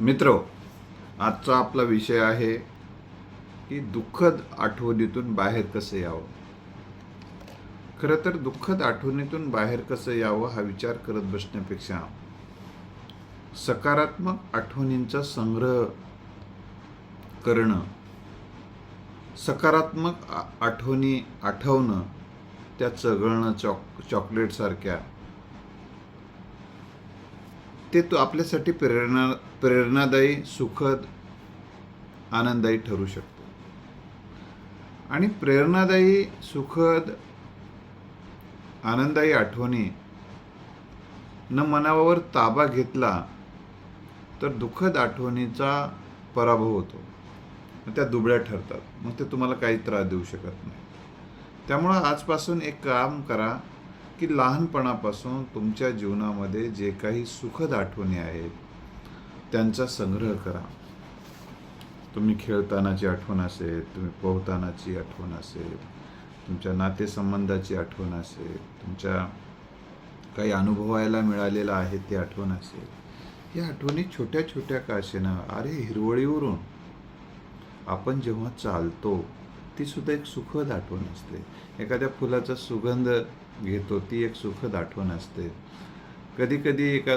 मित्र आजचा आपला विषय आहे की दुःखद आठवणीतून बाहेर कसं यावं? खरं तर दुःखद आठवणीतून बाहेर कसं यावं हा विचार करत बसण्यापेक्षा सकारात्मक आठवणींचा संग्रह करणं सकारात्मक आठवणी आठवणं त्या चघळणं चॉक चॉकलेटसारख्या ते तो आपल्यासाठी प्रेरणा प्रेरणादायी सुखद आनंददायी ठरू शकतो. आणि प्रेरणादायी सुखद आनंददायी आठवणी न मनावर ताबा घेतला तर दुःखद आठवणीचा पराभव होतो. त्या दुबळ्या ठरतात. मग ते तुम्हाला काही त्रास देऊ शकत नाही. त्यामुळं आजपासून एक काम करा. की लहानपणापासून तुमच्या जीवनामध्ये जे काही सुखद आठवणी आहेत त्यांचा संग्रह करा. तुम्ही खेळतानाची आठवण असेल तुम्ही पोहतानाची आठवण असेल तुमच्या नातेसंबंधाची आठवण असेल तुमच्या काही अनुभवायला मिळालेलं आहे ते आठवण असेल. या आठवणी छोट्या छोट्या का असेना अरे हिरवळीवरून आपण जेव्हा चालतो ती सुद्धा एक सुखद आठवण असते. एखाद्या फुलाचा सुगंध घेतो ती एक सुखद आठवण असते. कधी कधी एका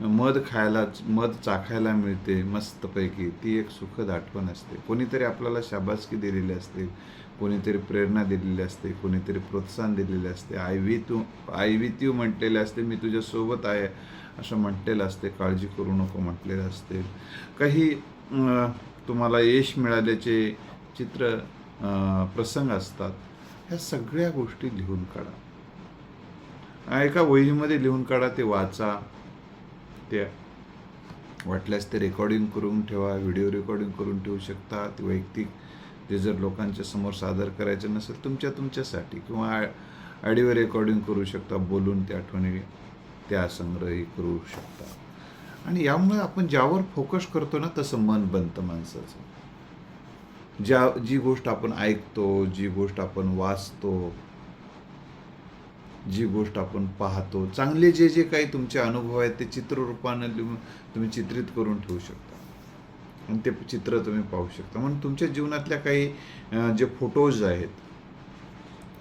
मध खायला मध चाखायला मिळते मस्तपैकी ती एक सुखद आठवण असते. कोणीतरी आपल्याला शाबासकी दिलेली असते कोणीतरी प्रेरणा दिलेली असते कोणीतरी प्रोत्साहन दिलेले असते. आय वी तू आय वी यू म्हटलेले असते मी तुझ्यासोबत आहे असं म्हटलेलं असते काळजी करू नको म्हटलेलं असते. काही तुम्हाला यश मिळाल्याचे चित्र प्रसंग असतात ह्या सगळ्या गोष्टी लिहून काढा. एका वहीमध्ये लिहून काढा ते वाचा ते वाटल्यास ते रेकॉर्डिंग करून ठेवा व्हिडिओ रेकॉर्डिंग करून ठेवू शकता. ते वैयक्तिक ते जर लोकांच्या समोर सादर करायचं नसेल तुमच्या तुमच्यासाठी किंवा ऑडिओ रेकॉर्डिंग करू शकता बोलून त्या आठवणी त्या संग्रही करू शकता. आणि यामुळे आपण ज्यावर फोकस करतो ना तसं मन बनतं माणसाचं. ज्या जी गोष्ट आपण ऐकतो जी गोष्ट आपण वाचतो जी गोष्ट आपण पाहतो चांगले जे जे काही तुमचे अनुभव आहेत ते चित्ररूपानं लिहून तुम्ही चित्रित करून ठेवू शकता. आणि ते चित्र तुम्ही पाहू शकता. म्हणून तुमच्या जीवनातल्या काही जे फोटोज आहेत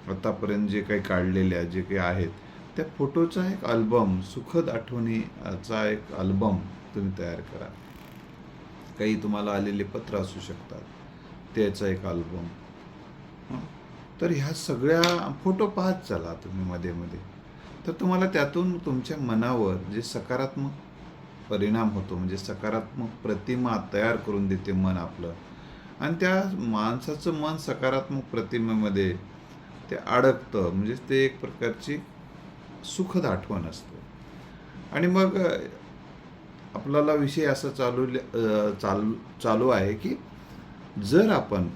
आतापर्यंत जे काही काढलेल्या जे काही आहेत त्या फोटोचा एक अल्बम सुखद आठवणीचा एक अल्बम तुम्ही तयार करा. काही तुम्हाला आलेले पत्र असू शकतात. त्याचा एक अल्बम तर ह्या सगळ्या फोटो पाहत चला तुम्ही मध्ये मध्ये. तर तुम्हाला त्यातून तुमच्या मनावर जे सकारात्मक परिणाम होतो म्हणजे सकारात्मक प्रतिमा तयार करून देते मन आपलं. आणि त्या माणसाचं मन सकारात्मक प्रतिमेमध्ये ते अडकतं म्हणजे ते एक प्रकारची सुखद आठवण असते. आणि मग आपल्याला विषय असा चालू चालू चालू आहे की जर आपण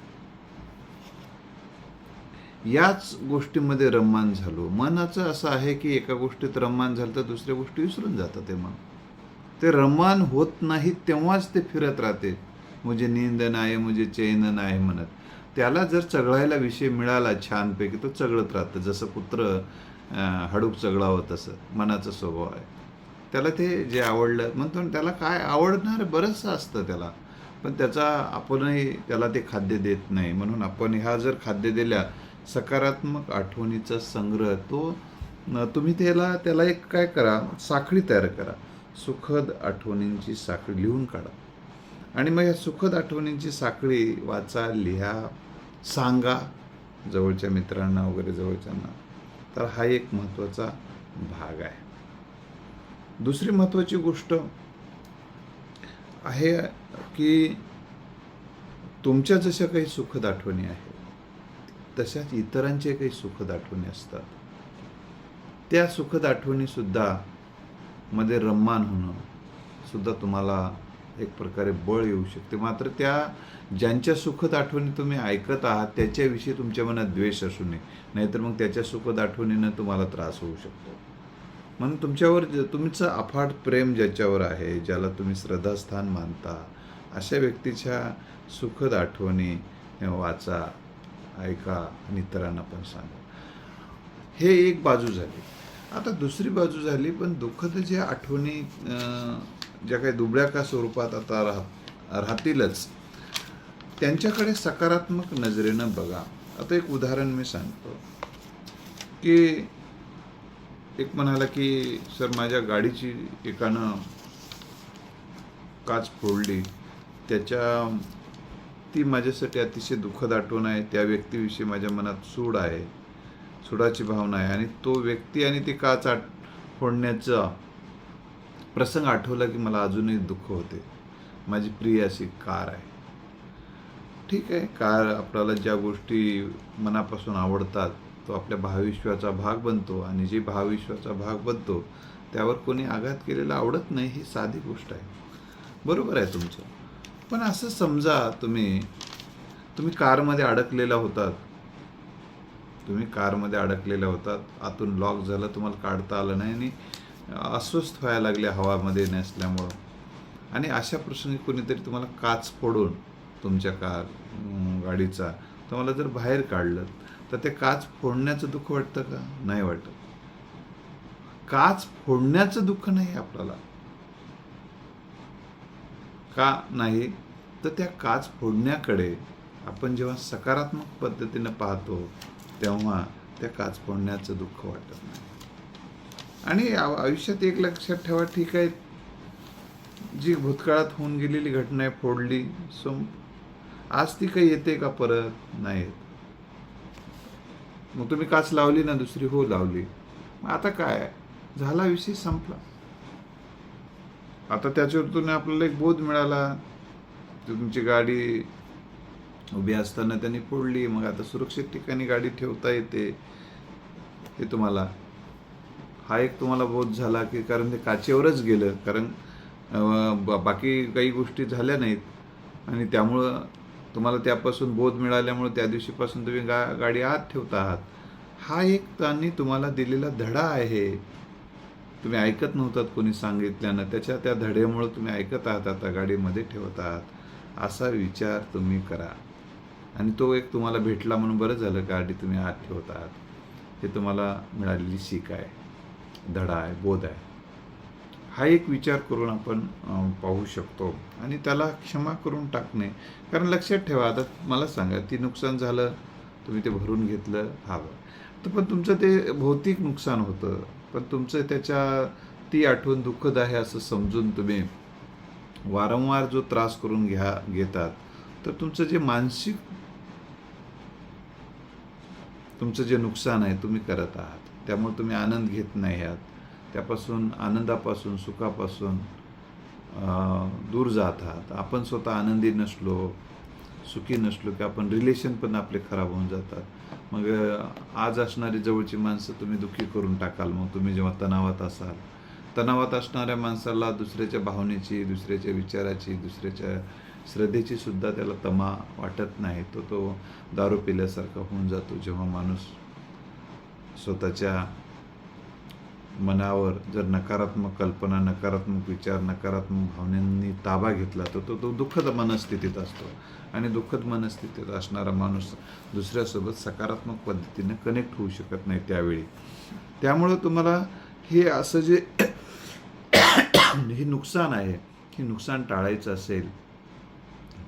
याच गोष्टीमध्ये रममान झालो मनाचं असं आहे की एका गोष्टीत रममान झालं तर दुसऱ्या गोष्टी विसरून जातं ते मन ते रममान होत नाही तेव्हाच ते फिरत राहते. म्हणजे नींद नाही म्हणजे चैन नाही म्हणत. त्याला जर चघळायला विषय मिळाला छानपैकी तो चघळत राहतं. जसं कुत्र हडूक चघळावं तसं मनाचा स्वभाव आहे. त्याला ते जे आवडलं म्हणतो त्याला काय आवडणार? बरंचसं असतं त्याला. पण त्याचा आपणही त्याला ते खाद्य देत नाही. म्हणून आपण ह्या जर खाद्य दिल्या सकारात्मक आठवणीचा संग्रह तो तुम्ही त्याला त्याला एक काय करा साखळी तयार करा. सुखद आठवणींची साखळी लिहून काढा. आणि मग या सुखद आठवणींची साखळी वाचा लिहा सांगा जवळच्या मित्रांना वगैरे जवळच्यांना. तर हा एक महत्त्वाचा भाग आहे. दुसरी महत्त्वाची गोष्ट आहे की तुमच्या जशा काही सुखद आठवणी आहेत तशाच इतरांचे काही सुखद आठवणी असतात. त्या सुखद आठवणीसुद्धा मध्ये रम्मान होणं सुद्धा तुम्हाला एक प्रकारे बळ येऊ शकते. मात्र त्या ज्यांच्या सुखद आठवणी तुम्ही ऐकत आहात त्याच्याविषयी तुमच्या मनात द्वेष असू नये. नाहीतर मग त्याच्या सुखद आठवणीनं तुम्हाला त्रास होऊ शकतो. म्हणून तुमच्यावर तुमचं अफाट प्रेम ज्याच्यावर आहे ज्याला तुम्ही श्रद्धास्थान मानता अशा व्यक्तीच्या सुखद आठवणी वाचा ऐका आणि इतरांना पण सांगा. हे एक बाजू झाली. आता दुसरी बाजू झाली पण दुःखद ज्या आठवणी ज्या काही दुबळ्या का स्वरूपात आता राह राहतीलच त्यांच्याकडे सकारात्मक नजरेनं बघा. आता एक उदाहरण मी सांगतो की एक म्हणाला की सर माझ्या गाडीची एकानं काच फोडली. त्याच्या ती माझ्यासाठी अतिशय दुःखद आठवण आहे. त्या व्यक्तीविषयी माझ्या मनात सूड आहे. सुडाची भावना आहे. आणि तो व्यक्ती आणि ती काच आठ फोडण्याचा प्रसंग आठवला की मला अजूनही दुःख होते. माझी प्रिय अशी कार आहे. ठीक आहे कार आपल्याला ज्या गोष्टी मनापासून आवडतात तो आपल्या भावविश्वाचा भाग बनतो आणि जे भावविश्वाचा भाग बनतो त्यावर कोणी आघात केलेला आवडत नाही ही साधी गोष्ट आहे. बरोबर आहे तुमचं. पण असं समजा तुम्ही तुम्ही कारमध्ये अडकलेला होतात. तुम्ही कारमध्ये अडकलेल्या होतात. आतून लॉक झालं तुम्हाला काढता आलं नाही आणि अस्वस्थ व्हायला लागले हवामध्ये नसल्यामुळं. आणि अशा प्रसंगी कोणीतरी तुम्हाला काच फोडून तुमच्या कार गाडीचा तुम्हाला जर बाहेर काढलं तर ते काच फोडण्याचं दुःख वाटतं का? नाही वाटत. काच फोडण्याचं दुःख नाही आपल्याला. का नाही? तर त्या काच फोडण्याकडे आपण जेव्हा सकारात्मक पद्धतीनं पाहतो तेव्हा त्या काच फोडण्याचं दुःख वाटत नाही. आणि आयुष्यात एक लक्षात ठेवा ठीक आहे. जी भूतकाळात होऊन गेलेली घटना आहे फोडली सो आज ती काही येते का परत? नाही येत. मग तुम्ही काच लावली ना दुसरी हो लावली. मग आता काय? झाला विषय संपला. आता त्याच्यावरतून आपल्याला एक बोध मिळाला. तुमची गाडी उभी असताना त्यांनी फोडली मग आता सुरक्षित ठिकाणी गाडी ठेवता येते. हे तुम्हाला. हा एक तुम्हाला बोध झाला की कारण ते काचेवरच गेलं. कारण बाकी काही गोष्टी झाल्या नाहीत. आणि त्यामुळं तुम्हाला त्यापासून बोध मिळाल्यामुळे त्या दिवशीपासून तुम्ही गा गाडी आत ठेवता आहात. हा एक त्यांनी तुम्हाला दिलेला धडा आहे. तुम्ही ऐकत नव्हतात कोणी सांगितल्यानं. त्याच्या त्या धड्यामुळं तुम्ही ऐकत आहात आता गाडीमध्ये ठेवत आहात. असा विचार तुम्ही करा. आणि तो एक तुम्हाला भेटला म्हणून बरं झालं गाडी तुम्ही आत ठेवत आहात. हे तुम्हाला मिळालेली शिक आहे. धडा आहे बोध आहे. हा एक विचार करून आपण पाहू शकतो. आणि त्याला क्षमा करून टाकणे. कारण लक्षात ठेवा आता मला सांगा ती नुकसान झालं तुम्ही ते भरून घेतलं हवं तर पण तुमचं ते भौतिक नुकसान होतं. पण तुमचं त्याच्या ती आठवण दुःखद आहे असं समजून तुम्ही वारंवार जो त्रास करून घ्या घेतात. तर तुमचं जे मानसिक तुमचं जे नुकसान आहे तुम्ही करत आहात. त्यामुळे तुम्ही आनंद घेत नाही आहात. त्यापासून आनंदापासून सुखापासून दूर जात आहात आपण स्वतः आनंदी नसलो सुखी नसलो की आपण रिलेशन पण आपले खराब होऊन जातात. मग आज असणारी जवळची माणसं तुम्ही दुःखी करून टाकाल. मग तुम्ही जेव्हा तणावात असाल तणावात असणाऱ्या माणसाला दुसऱ्याच्या भावनेची दुसऱ्याच्या विचाराची दुसऱ्याच्या श्रद्धेची सुद्धा त्याला तमा वाटत नाही. तो तो दारू पिल्यासारखा होऊन जातो. जेव्हा माणूस स्वतःच्या मनावर जर नकारात्मक कल्पना नकारात्मक विचार नकारात्मक भावनांनी ताबा घेतला तर तो तो दुःखद मनस्थितीत असतो. आणि दुःखद मनस्थितीत असणारा माणूस दुसऱ्यासोबत सकारात्मक पद्धतीने कनेक्ट होऊ शकत नाही त्यावेळी. त्यामुळं तुम्हाला हे असं जे हे नुकसान आहे हे नुकसान टाळायचं असेल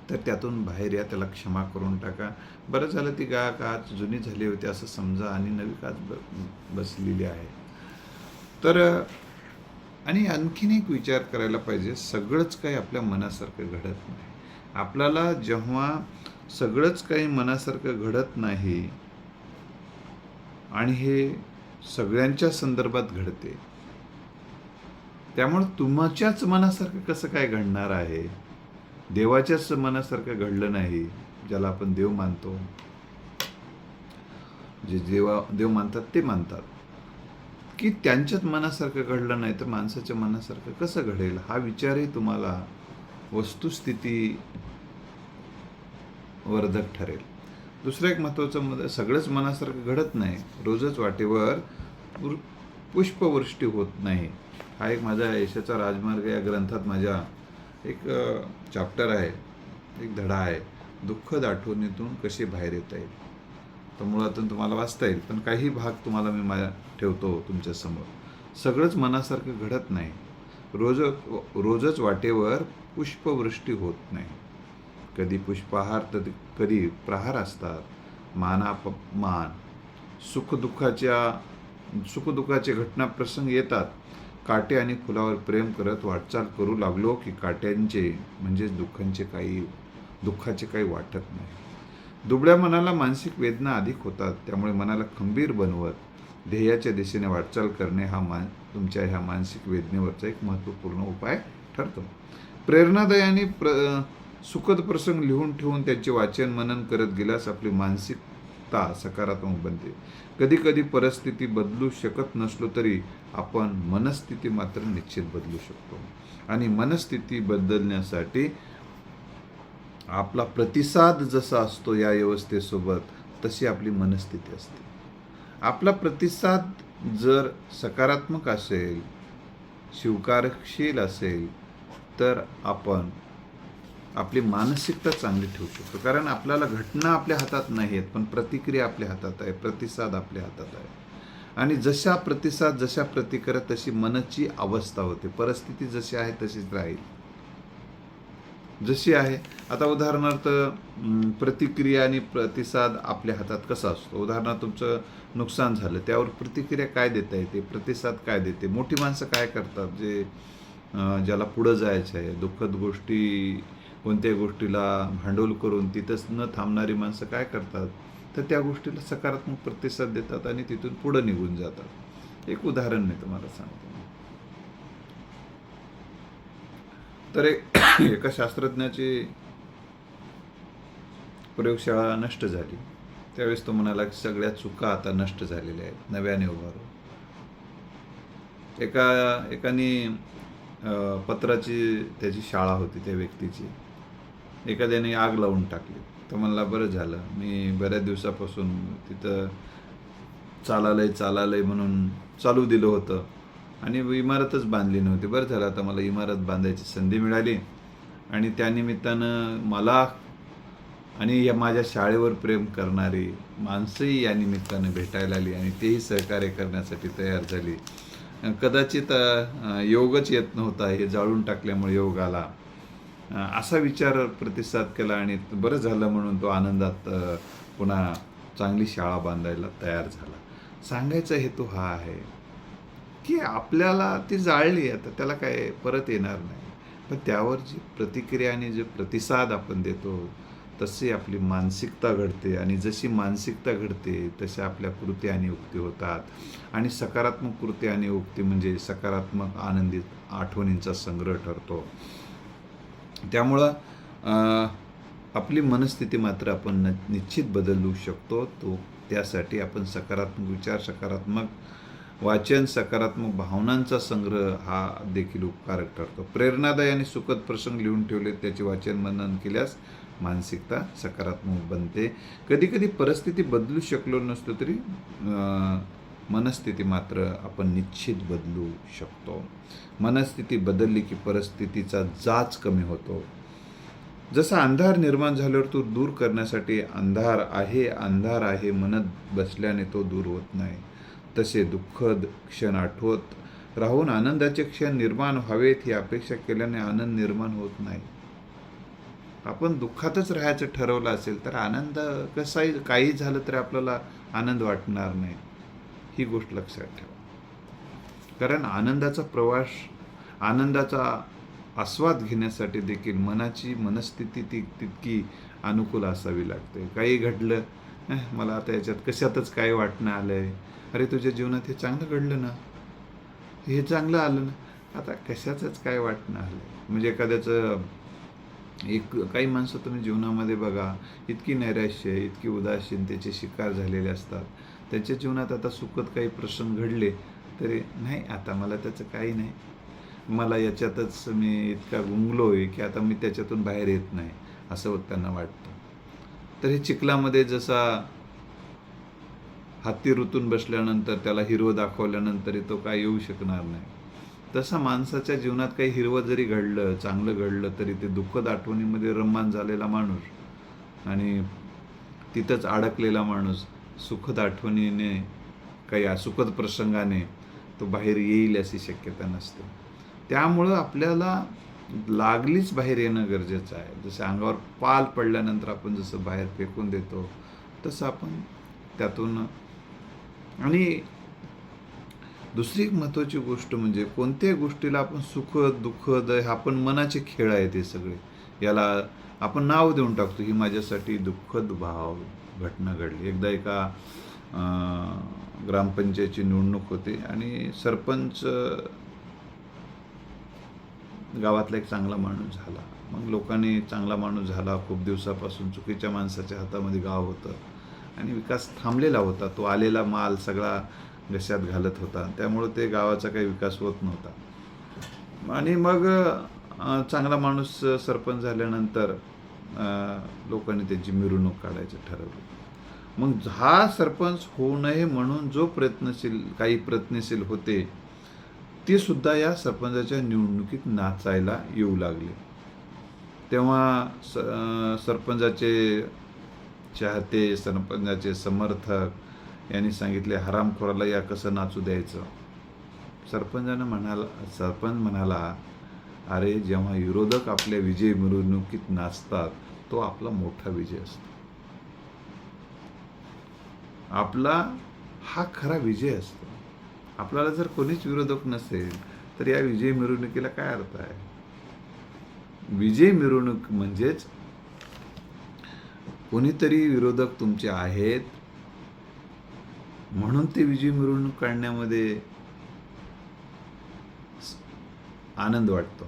तर त्यातून बाहेर या त्याला क्षमा करून टाका. बरं झालं ती गा काच जुनी झाली होती असं समजा आणि नवी काच ब बसलेली आहे. तर आणि आणखीन एक विचार करायला पाहिजे सगळंच काही आपल्या मनासारखं घडत नाही. आपल्याला जेव्हा सगळंच काही मनासारखं घडत नाही आणि हे सगळ्यांच्या संदर्भात घडते त्यामुळे तुमच्याच मनासारखं कसं काय घडणार आहे? देवाच्याच मनासारखं घडलं नाही ज्याला आपण देव मानतो. जे देवा देव मानतात ते मानतात. की त्यांच्याच मनासारखं घडलं नाही तर माणसाच्या मनासारखं कसं घडेल? हा विचारही तुम्हाला वस्तुस्थिती वर्धक ठरेल. दुसरं एक महत्त्वाचं मत सगळंच मनासारखं घडत नाही. रोजच वाटेवर पुष्पवृष्टी होत नाही. हा एक माझा यशाचा राजमार्ग या ग्रंथात माझ्या एक चॅप्टर आहे. एक धडा आहे. दुःखद आठवणीतून कसे बाहेर येता येईल? तर मुळातून तुम्हाला वाचता येईल. पण काही भाग तुम्हाला मी माझ्या ठेवतो तुमच्यासमोर सगळंच मनासारखं घडत नाही. रोज रोजच वाटेवर पुष्पवृष्टी होत नाही. कधी पुष्पहार तर कधी प्रहार असतात. मानापमान सुखदुःखाच्या सुखदुःखाचे घटना प्रसंग येतात. काटे आणि फुलावर प्रेम करत वाटचाल करू लागलो की काट्यांचे म्हणजेच दुःखांचे काही दुःखाचे काही वाटत नाही. दुबळ्या मनाला मानसिक वेदना अधिक होतात त्यामुळे मनाला खंबीर बनवत ध्येयाच्या दिशेने वाटचाल करणे हा मान तुमच्या ह्या मानसिक वेदनेवरचा एक महत्त्वपूर्ण उपाय ठरतो. प्रेरणादायी प्र सुखद प्रसंग लिहून ठेवून त्याचे वाचन मनन करत गेल्यास आपली मानसिकता सकारात्मक बनते. कधी कधी परिस्थिती बदलू शकत नसलो तरी आपण मनस्थिती मात्र निश्चित बदलू शकतो. आणि मनस्थिती बदलण्यासाठी आपला प्रतिसाद जसा असतो या व्यवस्थेसोबत तशी आपली मनस्थिती असते. आपला प्रतिसाद जर सकारात्मक असेल स्वीकारशील असेल तर आपण आपली मानसिकता चांगली ठेवू शकतो. कारण आपल्याला घटना आपल्या हातात नाही आहेत पण प्रतिक्रिया आपल्या हातात आहे प्रतिसाद आपल्या हातात आहे. आणि जशा प्रतिसाद जशा प्रतिक्रिया तशी मनाची अवस्था होते. परिस्थिती जशी आहे तशीच राहील. जशी आहे. आता उदाहरणार्थ प्रतिक्रिया आणि प्रतिसाद आपल्या हातात कसा असतो? उदाहरणार्थ तुमचं नुकसान झालं त्यावर प्रतिक्रिया काय देता येते? प्रतिसाद काय देते? मोठी माणसं काय करतात? जे ज्याला पुढं जायचं आहे दुःखद गोष्टी कोणत्याही गोष्टीला भांडवल करून तिथंच न थांबणारी माणसं काय करतात? तर त्या गोष्टीला सकारात्मक प्रतिसाद देतात आणि तिथून पुढं निघून जातात. एक उदाहरण मी तुम्हाला सांगतो. तर एक एका शास्त्रज्ञाची प्रयोगशाळा नष्ट झाली. त्यावेळेस तो म्हणाला की सगळ्या चुका आता नष्ट झालेल्या आहेत. नव्याने उभारू एका एकाने पत्राची त्याची शाळा होती त्या व्यक्तीची. एखाद्याने आग लावून टाकली. तर म्हणला बरं झालं. मी बऱ्याच दिवसापासून तिथं चालालंय चालालंय म्हणून चालू दिलं होतं. आणि इमारतच बांधली नव्हती. बरं झालं आता मला इमारत बांधायची संधी मिळाली. आणि त्यानिमित्तानं मला आणि या माझ्या शाळेवर प्रेम करणारी माणसंही या निमित्तानं भेटायला आली आणि तेही सहकार्य करण्यासाठी तयार झाली. कदाचित योगच येत नव्हता हे जाळून टाकल्यामुळे योग आला. असा विचार प्रतिसाद केला आणि बरं झालं म्हणून तो आनंदात पुन्हा चांगली शाळा बांधायला तयार झाला. सांगायचा हेतू हा आहे की आपल्याला ती जाळली आता त्याला काय परत येणार नाही. पण त्यावर जी प्रतिक्रिया आणि जे प्रतिसाद आपण देतो तशी आपली मानसिकता घडते आणि जशी मानसिकता घडते तशा आपल्या कृती आणि उक्ती होतात. आणि सकारात्मक कृती आणि उक्ती म्हणजे सकारात्मक आनंदित आठवणींचा संग्रह ठरतो. त्यामुळं आपली मनस्थिती मात्र आपण न निश्चित बदलू शकतो. तो त्यासाठी आपण सकारात्मक विचार सकारात्मक वाचन सकारात्मक भावनांचा संग्रह हा देखील उपकारक ठरतो. प्रेरणादायी आणि सुखद प्रसंग लिहून ठेवले त्याचे वाचन मनन केल्यास मानसिकता सकारात्मक बनते. कधी कधी परिस्थिती बदलू शकलो नसलो तरी मनस्थिती मात्र आपण निश्चित बदलू शकतो. मनस्थिती बदलली की परिस्थितीचा जाच कमी होतो. जसा अंधार निर्माण झाल्यावर तो दूर करण्यासाठी अंधार आहे अंधार आहे म्हणत बसल्याने तो दूर होत नाही. तसे दुःखद क्षण आठवत. राहून आनंदाचे क्षण निर्माण व्हावेत ही अपेक्षा केल्याने आनंद निर्माण होत नाही. आपण दुःखातच राहायचं ठरवलं असेल तर आनंद कसाही काही झालं तरी आपल्याला आनंद वाटणार नाही. ही गोष्ट लक्षात ठेवा. कारण आनंदाचा प्रवास आनंदाचा आस्वाद घेण्यासाठी देखील मनाची मनस्थिती ती तितकी अनुकूल असावी लागते. काही घडलं मला आता याच्यात कशातच काय वाटणं आलं आहे अरे तुझ्या जीवनात हे चांगलं घडलं ना? हे चांगलं आलं ना? आता कशाचंच काय वाटणं आलं? म्हणजे एखाद्याचं एक काही माणसं तुम्ही जीवनामध्ये बघा इतकी नैराश्य इतकी उदासीनतेचे शिकार झालेले असतात. त्यांच्या जीवनात आता सुखद काही प्रसंग घडले तरी नाही आता मला त्याचं काही नाही. मला याच्यातच मी इतका गुंगलो आहे की आता मी त्याच्यातून बाहेर येत नाही असं त्यांना वाटतं. तर हे चिखलामध्ये जसा हत्ती ऋतून बसल्यानंतर त्याला हिरवं दाखवल्यानंतरही तो काय येऊ शकणार नाही. तसं माणसाच्या जीवनात काही हिरवं जरी घडलं चांगलं घडलं तरी ते दुःखद आठवणीमध्ये रममान झालेला माणूस आणि तिथंच अडकलेला माणूस सुखद आठवणीने काही सुखद प्रसंगाने तो बाहेर येईल अशी शक्यता नसते. त्यामुळं आपल्याला लागलीच बाहेर येणं गरजेचं आहे. जसं अंगावर पाल पडल्यानंतर आपण जसं बाहेर फेकून देतो तसं आपण त्यातून आणि दुसरी एक महत्त्वाची गोष्ट म्हणजे कोणत्याही गोष्टीला आपण सुखद दुःखद हा पण मनाचे खेळ आहेत हे सगळे. याला आपण नाव देऊन टाकतो ही माझ्यासाठी दुःखद भाव घटना घडली. एकदा एका ग्रामपंचायतीची ग्रामपंचायतची निवडणूक होती आणि सरपंच गावातला एक चांगला माणूस झाला. मग लोकांनी चांगला माणूस झाला खूप दिवसापासून चुकीच्या माणसाच्या हातामध्ये गाव होतं. आणि विकास थांबलेला होता. तो आलेला माल सगळा घशात घालत होता. त्यामुळं ते गावाचा काही विकास होत नव्हता. आणि मग चांगला माणूस सरपंच झाल्यानंतर लोकांनी त्याची मिरवणूक काढायचं ठरवलं. मग हा सरपंच होऊ नये म्हणून जो प्रयत्नशील काही प्रयत्नशील होते ते सुद्धा या सरपंचाच्या निवडणुकीत नाचायला येऊ लागले. तेव्हा स सरपंचाचे चाहते सरपंचाचे समर्थक यांनी सांगितले हरामखोराला या कसं नाचू द्यायचं? सरपंचानं म्हणाला सरपंच म्हणाला अरे जेव्हा विरोधक आपल्या विजय मिरवणुकीत नाचतात तो आपला मोठा विजय असतो. आपला हा खरा विजय असतो. आपल्याला जर कोणीच विरोधक नसेल तर या विजय मिरवणुकीला काय अर्थ आहे? विजय मिरवणूक म्हणजेच कोणीतरी विरोधक तुमचे आहेत? म्हणून ते विजय मिळवून काढण्यामध्ये आनंद वाटतो.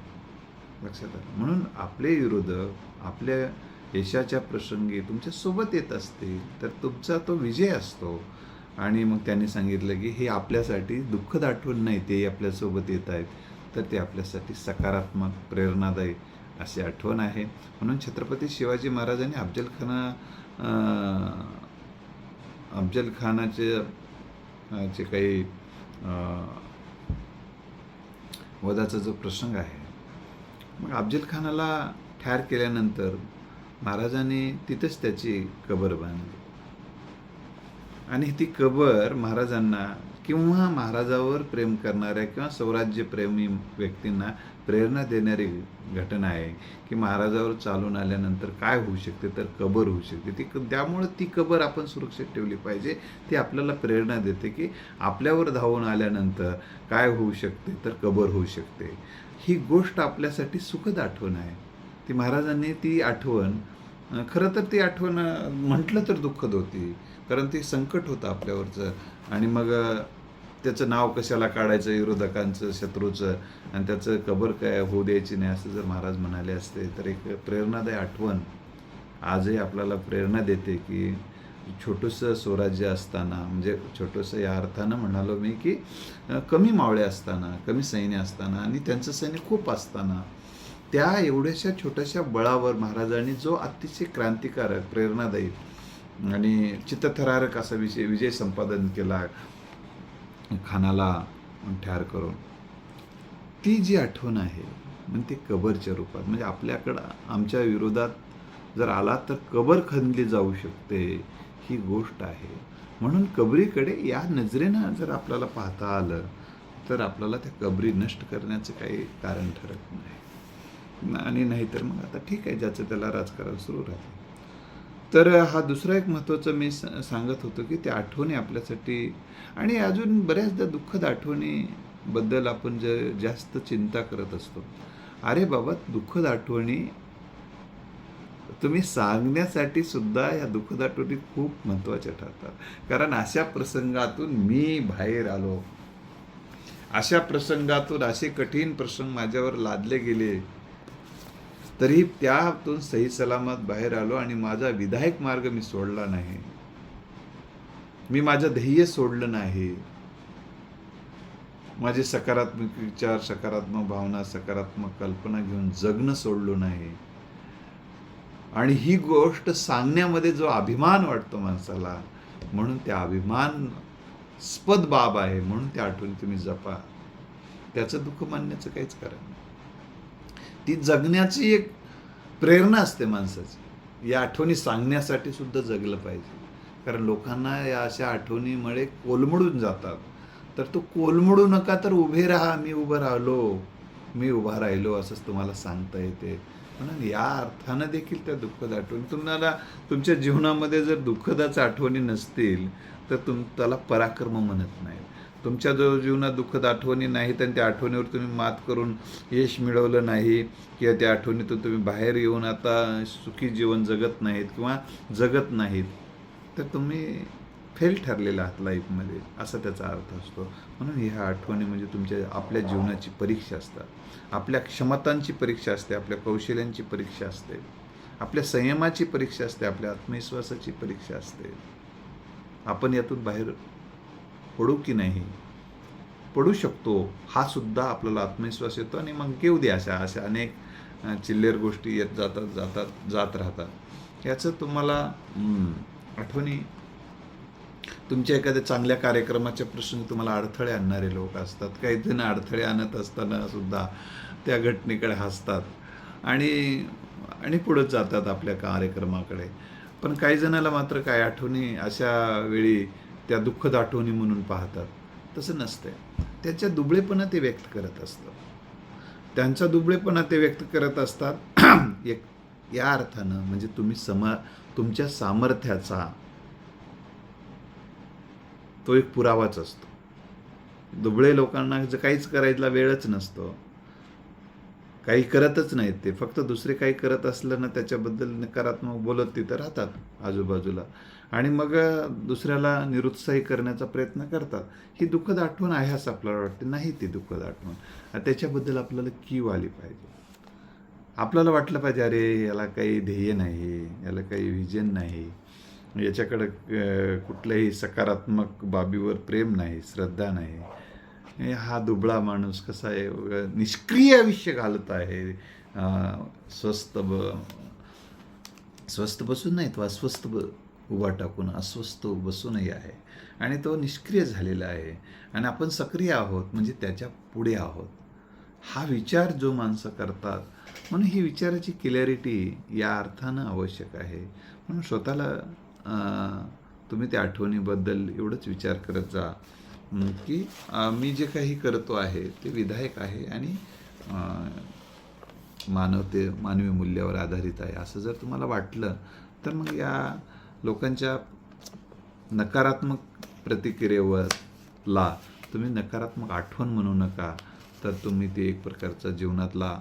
लक्षात आलं. म्हणून आपले विरोधक आपल्या यशाच्या प्रसंगी तुमच्यासोबत येत असतील तर तुमचा तो विजय असतो. आणि मग त्यांनी सांगितलं की हे आपल्यासाठी दुःखद आठवण नाही ते आपल्यासोबत येत आहेत. तर ते आपल्यासाठी सकारात्मक प्रेरणादायी अशी आठवण आहे. म्हणून छत्रपती शिवाजी महाराजांनी अफजल खाना अफजल खानाचे जे काही वधाचा जो प्रसंग आहे मग अफजल खानाला ठार केल्यानंतर महाराजांनी तिथंच त्याची कबर बांधली. आणि ती कबर महाराजांना किंवा महाराजावर प्रेम करणाऱ्या किंवा स्वराज्यप्रेमी व्यक्तींना प्रेरणा देणारी घटना आहे की महाराजावर चालून आल्यानंतर काय होऊ शकते? तर कबर होऊ शकते. ती क- त्यामुळं ती कबर आपण सुरक्षित ठेवली पाहिजे. ती आपल्याला प्रेरणा देते की आपल्यावर धावून आल्यानंतर काय होऊ शकते? तर कबर होऊ शकते. ही गोष्ट आपल्यासाठी सुखद आठवण आहे. ती महाराजांनी ती आठवण खरं तर ती आठवण म्हटलं तर दुःखद होती. कारण ती संकट होतं आपल्यावरचं. आणि मग त्याचं नाव कशाला काढायचं विरोधकांचं शत्रूचं? आणि त्याचं कबर काय होऊ द्यायची नाही असं जर महाराज म्हणाले असते तर एक प्रेरणादायी आठवण आजही आपल्याला प्रेरणा देते की छोटंसं स्वराज्य असताना म्हणजे छोटंसं या अर्थानं म्हणालो मी की कमी मावळे असताना कमी सैन्य असताना आणि त्यांचं सैन्य खूप असताना त्या एवढ्याशा छोट्याशा बळावर महाराजांनी जो अतिशय क्रांतिकारक प्रेरणादायी आणि चित्तथरारक असा विषय विजय संपादन केला खानाला ठार करून. ती जी आठवण आहे म्हणजे ते कबरच्या रूपात म्हणजे आपल्याकडं आमच्या विरोधात जर आला तर कबर खणली जाऊ शकते ही गोष्ट आहे. म्हणून कबरीकडे या नजरेनं जर आपल्याला पाहता आलं तर आपल्याला त्या कबरी नष्ट करण्याचं काही कारण ठरत नाही. आणि नाहीतर मग आता ठीक आहे ज्याचं त्याला राजकारण सुरू राहते. तर हा दुसरा एक महत्त्वाचं मी स- सांगत होतो की त्या आठवणी आपल्यासाठी आणि अजून बऱ्याचदा दुःखद आठवणीबद्दल आपण ज जास्त चिंता करत असतो. अरे बाबा दुःखद आठवणी? तुम्ही सांगण्यासाठी सुद्धा या दुःखद आठवणी खूप महत्त्वाच्या ठरतात. कारण अशा प्रसंगातून मी बाहेर आलो. अशा प्रसंगातून असे कठीण प्रसंग माझ्यावर लादले गेले तरी त्यातून सही सलामत बाहेर आलो आणि माझा विधायक मार्ग मी सोडला नाही. मी माझं ध्येय सोडलं नाही. माझे सकारात्मक विचार सकारात्मक भावना सकारात्मक कल्पना घेऊन जगणं सोडलो नाही. आणि ही गोष्ट सांगण्यामध्ये जो अभिमान वाटतो माणसाला म्हणून त्या अभिमान स्पद बाब आहे म्हणून त्या आठवणी तुम्ही जपा. त्याचं दुःख मानण्याचं काहीच कारण नाही. ती जगण्याची एक प्रेरणा असते माणसाची. या आठवणी सांगण्यासाठी सुद्धा जगलं पाहिजे. कारण लोकांना या अशा आठवणीमुळे कोलमडून जातात. तर तो कोलमडू नका तर उभे राहा मी उभं राहिलो मी उभा राहिलो असंच तुम्हाला सांगता येते. म्हणून या अर्थानं देखील त्या दुःखद आठवणी. तुम्हाला तुमच्या जीवनामध्ये जर दुःखदाच आठवणी नसतील तर तुम त्याला पराक्रम म्हणत नाही तुमच्या जो जीवनात दुःखद आठवणी नाहीत आणि त्या आठवणीवर तुम्ही मात करून यश मिळवलं नाही किंवा त्या आठवणीतून तुम्ही बाहेर येऊन आता सुखी जीवन जगत नाहीत किंवा जगत नाहीत तर तुम्ही फेल ठरलेला आहात लाईफमध्ये असा त्याचा अर्थ असतो. म्हणून ह्या आठवणी म्हणजे तुमच्या आपल्या जीवनाची परीक्षा असतात. आपल्या क्षमतांची परीक्षा असते आपल्या कौशल्यांची परीक्षा असते. आपल्या संयमाची परीक्षा असते आपल्या आत्मविश्वासाची परीक्षा असते. आपण यातून बाहेर पडू की नाही? पडू शकतो. हा सुद्धा आपल्याला आत्मविश्वास येतो आणि मग घेऊ दे अशा अशा अनेक चिल्लेर गोष्टी येत जातात जातात जात राहतात. याचं तुम्हाला आठवणी? तुमच्या एखाद्या चांगल्या कार्यक्रमाच्या प्रसंगी तुम्हाला अडथळे आणणारे लोक असतात. काही जण अडथळे आणत असताना सुद्धा त्या घटनेकडे हसतात. आणि आणि पुढे जातात आपल्या कार्यक्रमाकडे. पण काही जणाला मात्र काय आठवणी अशा वेळी त्या दुःखद आठवणी म्हणून पाहतात. तसं नसतंय. त्याच्या दुबळेपणा ते व्यक्त करत असतं. त्यांचा दुबळेपणा ते व्यक्त करत असतात. एक या अर्थानं म्हणजे तुम्ही समा तुमच्या सामर्थ्याचा तो एक पुरावाच असतो. दुबळे लोकांना जर काहीच करायला वेळच नसतो काही करतच नाहीत ते. फक्त दुसरे काही करत असलं ना त्याच्याबद्दल नकारात्मक बोलत तिथं राहतात आजूबाजूला. आणि मग दुसऱ्याला निरुत्साही करण्याचा प्रयत्न करतात. ही दुःखद आठवण आहे असं आपल्याला वाटते. नाही ती दुःखद आठवण. त्याच्याबद्दल आपल्याला कीव आली पाहिजे? आपल्याला वाटलं पाहिजे अरे याला काही ध्येय नाही याला काही विजन नाही. याच्याकडं कुठल्याही सकारात्मक बाबीवर प्रेम नाही श्रद्धा नाही. हा दुबळा माणूस कसा आहे निष्क्रिय आयुष्य घालत आहे. स्वस्त ब स्वस्थ बसून नाही तो अस्वस्थ ब उभा टाकून अस्वस्थ बसूनही आहे. आणि तो निष्क्रिय झालेला आहे. आणि आपण सक्रिय आहोत म्हणजे त्याच्या पुढे आहोत. हा विचार जो माणसं करतात म्हणून ही विचाराची क्लॅरिटी या अर्थानं आवश्यक आहे. म्हणून स्वतःला तुम्ही त्या आठवणीबद्दल एवढंच विचार करत जा. की मी जे काही करतो आहे ते विधायक आहे आणि मानवते मानवी मूल्यावर आधारित आहे. असं जर तुम्हाला वाटलं तर मग या लोकांच्या नकारात्मक प्रतिक्रियेवर ला तुम्ही नकारात्मक आठवण म्हणू नका तर तुम्ही ते एक प्रकारचा जीवनातला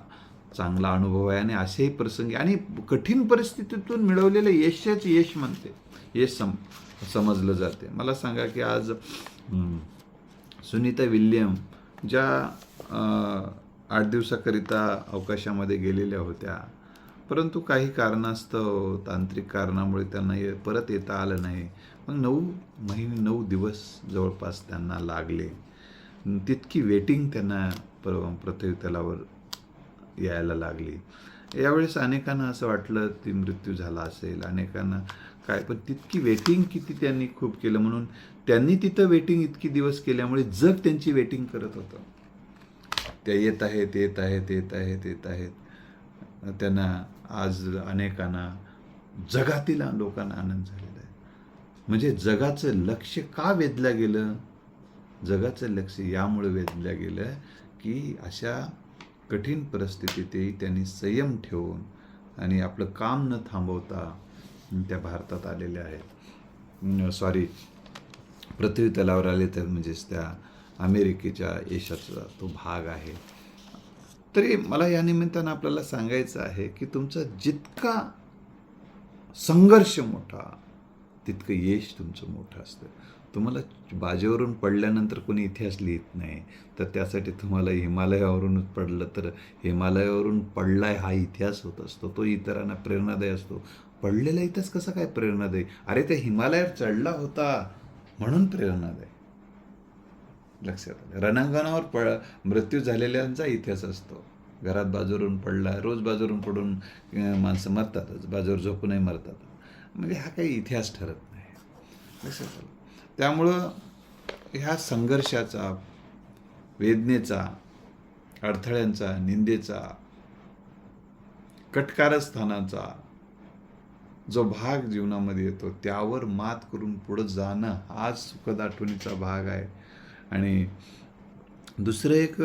चांगला अनुभव आहे आणि असेही प्रसंगी आणि कठीण परिस्थितीतून मिळवलेलं यशच यश म्हणते. यश सम समजलं जाते. मला सांगा की आज सुनीता विल्यम ज्या आठ दिवसाकरिता अवकाशामध्ये गेलेल्या होत्या. परंतु काही कारणास्तव तांत्रिक कारणामुळे त्यांना ये परत येता आलं नाही. मग नऊ महिने नऊ दिवस जवळपास त्यांना लागले. तितकी वेटिंग त्यांना पर पृथ्वी यायला लागली. यावेळेस अनेकांना असं वाटलं ती मृत्यू झाला असेल. अनेकांना काय पण तितकी वेटिंग किती त्यांनी खूप केलं म्हणून त्यांनी तिथं वेटिंग इतकी दिवस केल्यामुळे जग त्यांची वेटिंग करत होतं. त्या येत आहेत येत आहेत येत आहेत येत आहेत. त्यांना आज अनेकांना जगातील लोकांना आनंद झालेला आहे. म्हणजे जगाचं लक्ष का वेधलं गेलं? जगाचं लक्ष यामुळे वेधलं गेलं की अशा कठीण परिस्थितीतही त्यांनी संयम ठेवून आणि आपलं काम न थांबवता त्या भारतात आलेल्या आहेत. सॉरी पृथ्वी तलावर आले तर म्हणजेच त्या अमेरिकेच्या यशाचा तो भाग आहे. तरी मला या निमित्तानं आपल्याला सांगायचं आहे की तुमचा जितका संघर्ष मोठा तितकं यश तुमचं मोठं असतं. तुम्हाला बाजेवरून पडल्यानंतर कोणी इतिहास लिहित नाही तर त्यासाठी तुम्हाला हिमालयावरूनच पडलं तर हिमालयावरून पडलाय हा इतिहास होत असतो. तो इतरांना प्रेरणादायी असतो. पडलेला इथंच कसं काय प्रेरणा दे? अरे ते हिमालयावर चढला होता म्हणून प्रेरणा दे. लक्षात आलं. रणांगणावर पळ मृत्यू झालेल्यांचा इतिहास असतो. घरात बाजूरून पडला रोज बाजूरून पडून माणसं मरतातच बाजूवर झोपूनही मरतात. म्हणजे हा काही इतिहास ठरत नाही. लक्षात आलं. त्यामुळं ह्या संघर्षाचा वेदनेचा अडथळ्यांचा निंदेचा कटकारस्थानाचा जो भाग जीवनामध्ये येतो त्यावर मात करून पुढं जाणं हाच सुखद आठवणीचा भाग आहे. आणि दुसरं एक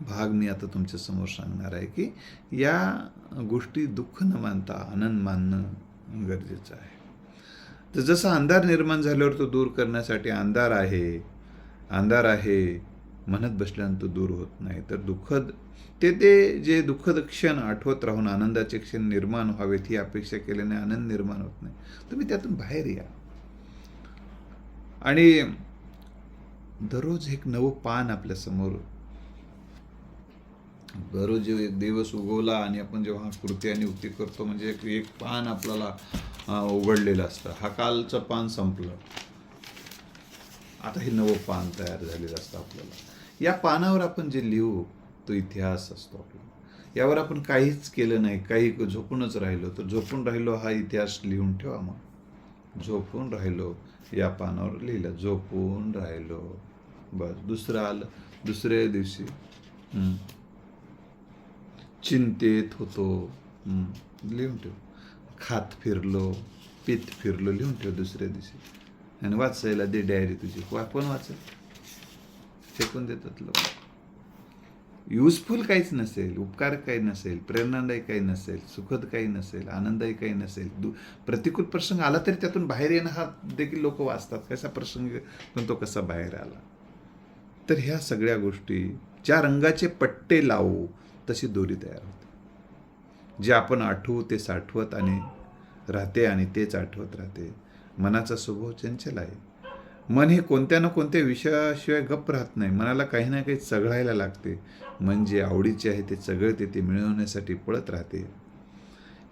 भाग मी आता तुमच्यासमोर सांगणार आहे की या गोष्टी दुःख न मानता आनंद मानणं गरजेचं आहे. तर जसा अंधार निर्माण झाल्यावर तो दूर करण्यासाठी अंधार आहे अंधार आहे म्हणत बसल्यानंतर तो दूर होत नाही. तर दुःखद ते ते जे दुःखद क्षण आठवत राहून आनंदाचे क्षण निर्माण व्हावेत ही अपेक्षा केल्याने आनंद निर्माण होत नाही. तुम्ही त्यातून बाहेर या. आणि दररोज एक नवं पान आपल्यासमोर दररोज एक दिवस उगवला आणि आपण जेव्हा कृती आणि उक्ती करतो म्हणजे एक एक पान आपल्याला उघडलेलं असतं. हा कालचं पान संपलं. आता हे नवं पान तयार झालेलं असतं आपल्याला. या पानावर आपण जे लिहू तो इतिहास असतो आपला. यावर आपण काहीच केलं नाही काही झोपूनच राहिलो. तर झोपून राहिलो हा इतिहास लिहून ठेवा मग. झोपून राहिलो या पानावर लिहिलं. झोपून राहिलो. बस दुसरं आलं. दुसऱ्या दिवशी चिंतेत होतो. लिहून ठेव. खात फिरलो पित फिरलो लिहून ठेव दुसऱ्या दिवशी. आणि वाचायला दे डायरी तुझी. वा कोण वाचेल? फेकून देतात लोक. युजफुल काहीच नसेल उपकार काही नसेल प्रेरणादायी काही नसेल सुखद काही नसेल आनंददायी काही नसेल दु प्रतिकूल प्रसंग आला तरी त्यातून बाहेर येणं हा देखील लोक वाचतात. कसा प्रसंग पण तो कसा बाहेर आला. तर ह्या सगळ्या गोष्टी ज्या रंगाचे पट्टे लावू तशी दोरी तयार होते. जे आपण आठवू ते साठवत आणि राहते आणि तेच आठवत राहते. मनाचा स्वभाव चंचल आहे. मन हे कोणत्या ना कोणत्या विषयाशिवाय गप्प राहत नाही. मनाला काही ना काही चघळायला लागते. मन जे आवडीचे आहे ते चघळते ते मिळवण्यासाठी पळत राहते.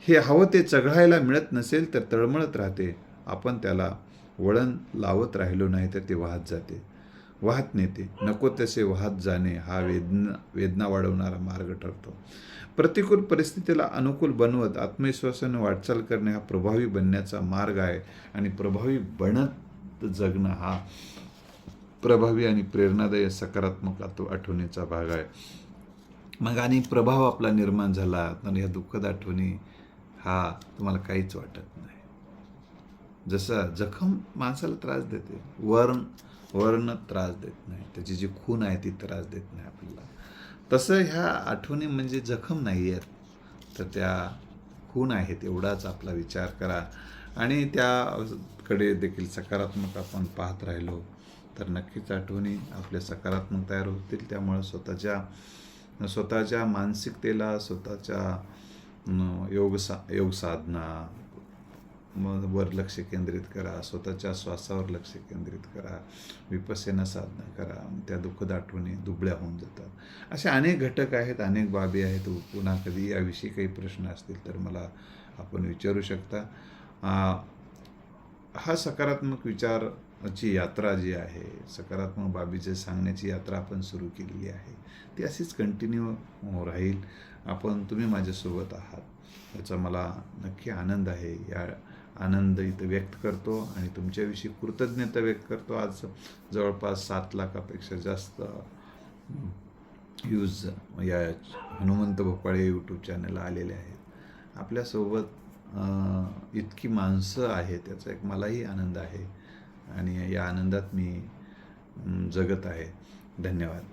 हे हवं ते चघळायला मिळत नसेल तर तळमळत राहते. आपण त्याला वळण लावत राहिलो नाही तर ते वाहत जाते. वाहत नेते. नको तसे वाहत जाणे हा वेदना वेदना वाढवणारा मार्ग ठरतो. प्रतिकूल परिस्थितीला अनुकूल बनवत आत्मविश्वासाने वाटचाल करणे हा प्रभावी बनण्याचा मार्ग आहे आणि प्रभावी बनत जगणं हा प्रभावी आणि प्रेरणादायी सकारात्मक आठवणीचा भाग आहे. मग आणि प्रभाव आपला निर्माण झाला तर ह्या दुःखद आठवणी हा तुम्हाला काहीच वाटत नाही. जसं जखम माणसाला त्रास देते वर्ण वर्ण त्रास देत नाही त्याची जी खून आहे ती त्रास देत नाही आपल्याला. तसं ह्या आठवणी म्हणजे जखम नाही आहेत तर त्या खून आहेत एवढाच आपला विचार करा. आणि त्या कडे देखील सकारात्मक आपण पाहत राहिलो तर नक्कीच आठवणी आपल्या सकारात्मक तयार होतील. त्यामुळे स्वतःच्या स्वतःच्या मानसिकतेला स्वतःच्या योगसा योगसाधना मग वर लक्ष केंद्रित करा स्वतःच्या श्वासावर लक्ष केंद्रित करा विपसेना साधना करा त्या दुःखद आठवणी दुबळ्या होऊन जातात. असे अनेक घटक आहेत अनेक बाबी आहेत. पुन्हा कधी याविषयी काही प्रश्न असतील तर मला आपण विचारू शकता. हा सकारात्मक विचाराची यात्रा जी आहे सकारात्मक बाबीचे सांगण्याची यात्रा आपण सुरू केलेली आहे ती अशीच कंटिन्यू राहील. आपण तुम्ही माझ्यासोबत आहात. याचा मला नक्की आनंद आहे. या आनंद इथं व्यक्त करतो आणि तुमच्याविषयी कृतज्ञता व्यक्त करतो. आज जवळपास सात लाखापेक्षा जास्त व्ह्यूज या हनुमंत भोपाळे यूट्यूब चॅनलला आलेले आहेत. आपल्यासोबत इतकी माणसं आहेत त्याचा एक मलाही आनंद आहे. आणि या आनंदात मी जगत आहे. धन्यवाद.